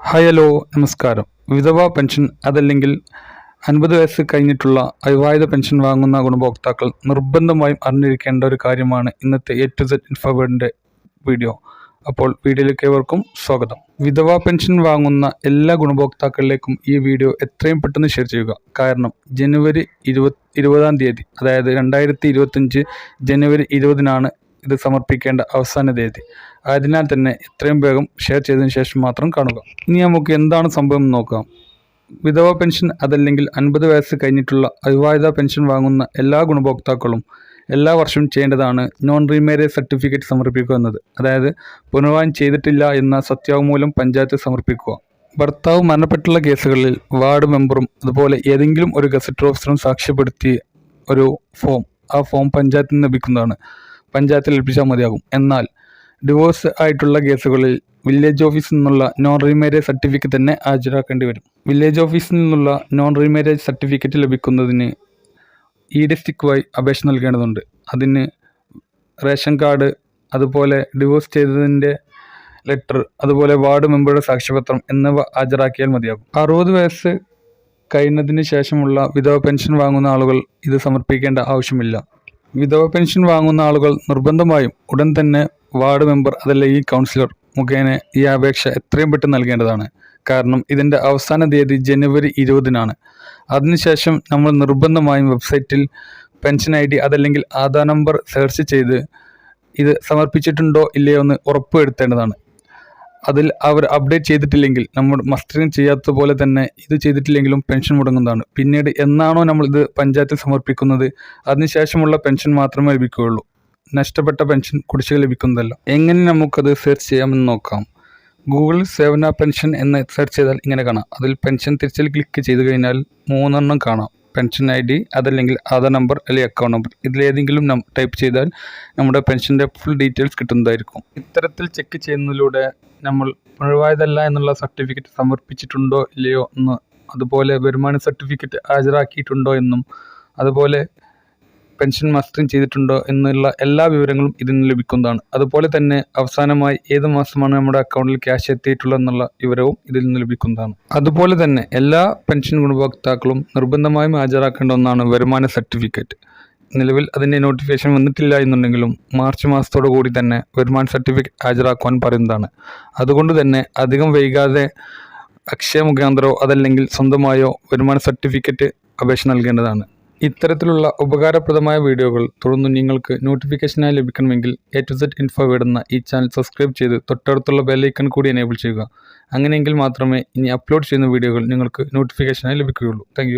Hi hello നമസ്കാരം. വിധവ pension അതല്ലെങ്കിൽ അൻപത് വയസ്സ് കഴിഞ്ഞിട്ടുള്ള അവിവാഹിത പെൻഷൻ വാങ്ങുന്ന ഗുണഭോക്താക്കൾ നിർബന്ധമായും അറിഞ്ഞിരിക്കേണ്ട ഒരു കാര്യമാണ് ഇന്നത്തെ എ ടു സെറ്റ് ഇൻഫോവേഡിന്റെ വീഡിയോ. അപ്പോൾ വീഡിയോയിലേക്ക് ഏവർക്കും സ്വാഗതം. വിധവ പെൻഷൻ വാങ്ങുന്ന എല്ലാ ഗുണഭോക്താക്കളിലേക്കും ഈ വീഡിയോ എത്രയും പെട്ടെന്ന് ഷെയർ ചെയ്യുക. കാരണം ജനുവരി ഇരുപത് ഇരുപതാം തീയതി അതായത് രണ്ടായിരത്തി ഇരുപത്തഞ്ച് ജനുവരി ഇരുപതിനാണ് ഇത് സമർപ്പിക്കേണ്ട അവസാന തീയതി. അതിനാൽ തന്നെ ഇത്രയും വേഗം ഷെയർ ചെയ്തതിന് ശേഷം മാത്രം കാണുക. ഇനി നമുക്ക് എന്താണ് സംഭവം നോക്കാം. വിധവ പെൻഷൻ അതല്ലെങ്കിൽ അൻപത് വയസ്സ് കഴിഞ്ഞിട്ടുള്ള അവിവാഹിത പെൻഷൻ വാങ്ങുന്ന എല്ലാ ഗുണഭോക്താക്കളും എല്ലാ വർഷവും ചെയ്യേണ്ടതാണ് നോൺ റീമാരേജ് സർട്ടിഫിക്കറ്റ് സമർപ്പിക്കുക എന്നത്. അതായത് പുനർവാൻ ചെയ്തിട്ടില്ല എന്ന സത്യവാങ്മൂലം പഞ്ചായത്ത് സമർപ്പിക്കുക. ഭർത്താവ് മരണപ്പെട്ടുള്ള കേസുകളിൽ വാർഡ് മെമ്പറും അതുപോലെ ഏതെങ്കിലും ഒരു ഗസറ്റ് ഓഫീസറും സാക്ഷ്യപ്പെടുത്തി ഒരു ഫോം ആ ഫോം പഞ്ചായത്തിൽ നിന്ന് ലഭിക്കുന്നതാണ്. പഞ്ചായത്തിൽ ഏൽപ്പിച്ചാൽ മതിയാകും. എന്നാൽ ഡിവോഴ്സ് ആയിട്ടുള്ള കേസുകളിൽ വില്ലേജ് ഓഫീസിൽ നിന്നുള്ള നോൺ റീമാരേജ് സർട്ടിഫിക്കറ്റ് തന്നെ ഹാജരാക്കേണ്ടി വരും. വില്ലേജ് ഓഫീസിൽ നിന്നുള്ള നോൺ റീമാരേജ് സർട്ടിഫിക്കറ്റ് ലഭിക്കുന്നതിന് ഇ വഴി അപേക്ഷ നൽകേണ്ടതുണ്ട്. അതിന് റേഷൻ കാർഡ് അതുപോലെ ഡിവോഴ്സ് ചെയ്തതിന്റെ ലെറ്റർ അതുപോലെ വാർഡ് മെമ്പറുടെ സാക്ഷ്യപത്രം എന്നിവ ഹാജരാക്കിയാൽ മതിയാകും. അറുപത് വയസ്സ് കഴിഞ്ഞതിന് ശേഷമുള്ള വിധവ പെൻഷൻ വാങ്ങുന്ന ആളുകൾ ഇത് സമർപ്പിക്കേണ്ട ആവശ്യമില്ല. വിധവ പെൻഷൻ വാങ്ങുന്ന ആളുകൾ നിർബന്ധമായും ഉടൻ തന്നെ വാർഡ് മെമ്പർ അതല്ല ഈ കൗൺസിലർ മുഖേന ഈ അപേക്ഷ എത്രയും പെട്ടെന്ന് നൽകേണ്ടതാണ്. കാരണം ഇതിന്റെ അവസാന തീയതി ജനുവരി ഇരുപതിനാണ്. അതിനുശേഷം നമ്മൾ നിർബന്ധമായും വെബ്സൈറ്റിൽ പെൻഷൻ ഐ ഡി അതല്ലെങ്കിൽ ആധാർ നമ്പർ സെർച്ച് ചെയ്ത് ഇത് സമർപ്പിച്ചിട്ടുണ്ടോ ഇല്ലയോ എന്ന് ഉറപ്പുവരുത്തേണ്ടതാണ്. അതിൽ അവർ അപ്ഡേറ്റ് ചെയ്തിട്ടില്ലെങ്കിൽ നമ്മൾ മസ്റ്ററിങ് ചെയ്യാത്ത പോലെ തന്നെ ഇത് ചെയ്തിട്ടില്ലെങ്കിലും പെൻഷൻ മുടങ്ങുന്നതാണ്. പിന്നീട് എന്നാണോ നമ്മൾ ഇത് പഞ്ചായത്തിൽ സമർപ്പിക്കുന്നത് അതിനുശേഷമുള്ള പെൻഷൻ മാത്രമേ ലഭിക്കുകയുള്ളൂ. നഷ്ടപ്പെട്ട പെൻഷൻ കുടിശ്ശിക ലഭിക്കുന്നതല്ല. എങ്ങനെ നമുക്കത് സെർച്ച് ചെയ്യാമെന്ന് നോക്കാം. ഗൂഗിൾ സേവന പെൻഷൻ എന്ന് സെർച്ച് ചെയ്താൽ ഇങ്ങനെ കാണാം. അതിൽ പെൻഷൻ തിരിച്ചൽ ക്ലിക്ക് ചെയ്ത് കഴിഞ്ഞാൽ മൂന്നെണ്ണം കാണാം. പെൻഷൻ ഐ ഡി അതല്ലെങ്കിൽ ആധാർ നമ്പർ അല്ലെങ്കിൽ അക്കൗണ്ട് നമ്പർ ഇതിലേതെങ്കിലും ടൈപ്പ് ചെയ്താൽ നമ്മുടെ പെൻഷന്റെ ഫുൾ ഡീറ്റെയിൽസ് കിട്ടുന്നതായിരിക്കും. ഇത്തരത്തിൽ ചെക്ക് ചെയ്യുന്നതിലൂടെ നമ്മൾ പിഴവായതല്ല എന്നുള്ള സർട്ടിഫിക്കറ്റ് സമർപ്പിച്ചിട്ടുണ്ടോ ഇല്ലയോ എന്ന് അതുപോലെ വരുമാന സർട്ടിഫിക്കറ്റ് ഹാജരാക്കിയിട്ടുണ്ടോ എന്നും അതുപോലെ പെൻഷൻ മസ്റ്ററിംഗ് ചെയ്തിട്ടുണ്ടോ എന്നുള്ള എല്ലാ വിവരങ്ങളും ഇതിൽ നിന്ന് ലഭിക്കുന്നതാണ്. അതുപോലെ തന്നെ അവസാനമായി ഏത് മാസമാണ് നമ്മുടെ അക്കൗണ്ടിൽ ക്യാഷ് എത്തിയിട്ടുള്ളത് എന്നുള്ള വിവരവും ഇതിൽ നിന്ന് ലഭിക്കുന്നതാണ്. അതുപോലെ തന്നെ എല്ലാ പെൻഷൻ ഗുണഭോക്താക്കളും നിർബന്ധമായും ഹാജരാക്കേണ്ട ഒന്നാണ് വരുമാന സർട്ടിഫിക്കറ്റ്. നിലവിൽ അതിന്റെ നോട്ടിഫിക്കേഷൻ വന്നിട്ടില്ല എന്നുണ്ടെങ്കിലും മാർച്ച് മാസത്തോടു കൂടി തന്നെ വരുമാന സർട്ടിഫിക്കറ്റ് ഹാജരാക്കുവാൻ പറയുന്നതാണ്. അതുകൊണ്ട് തന്നെ അധികം വൈകാതെ അക്ഷയ മുഖാന്തരോ അതല്ലെങ്കിൽ സ്വന്തമായോ വരുമാന സർട്ടിഫിക്കറ്റ് അപേക്ഷ നൽകേണ്ടതാണ്. ഇത്തരത്തിലുള്ള ഉപകാരപ്രദമായ വീഡിയോകൾ തുടർന്ന് നിങ്ങൾക്ക് നോട്ടിഫിക്കേഷനായി ലഭിക്കണമെങ്കിൽ എ ടു സെറ്റ് ഇൻഫോ വിടുന്ന ഈ ചാനൽ സബ്സ്ക്രൈബ് ചെയ്ത് തൊട്ടടുത്തുള്ള ബെല്ലൈക്കൺ കൂടി എനേബിൾ ചെയ്യുക. അങ്ങനെയെങ്കിൽ മാത്രമേ ഇനി അപ്ലോഡ് ചെയ്യുന്ന വീഡിയോകൾ നിങ്ങൾക്ക് നോട്ടിഫിക്കേഷനായി ലഭിക്കുകയുള്ളൂ. താങ്ക്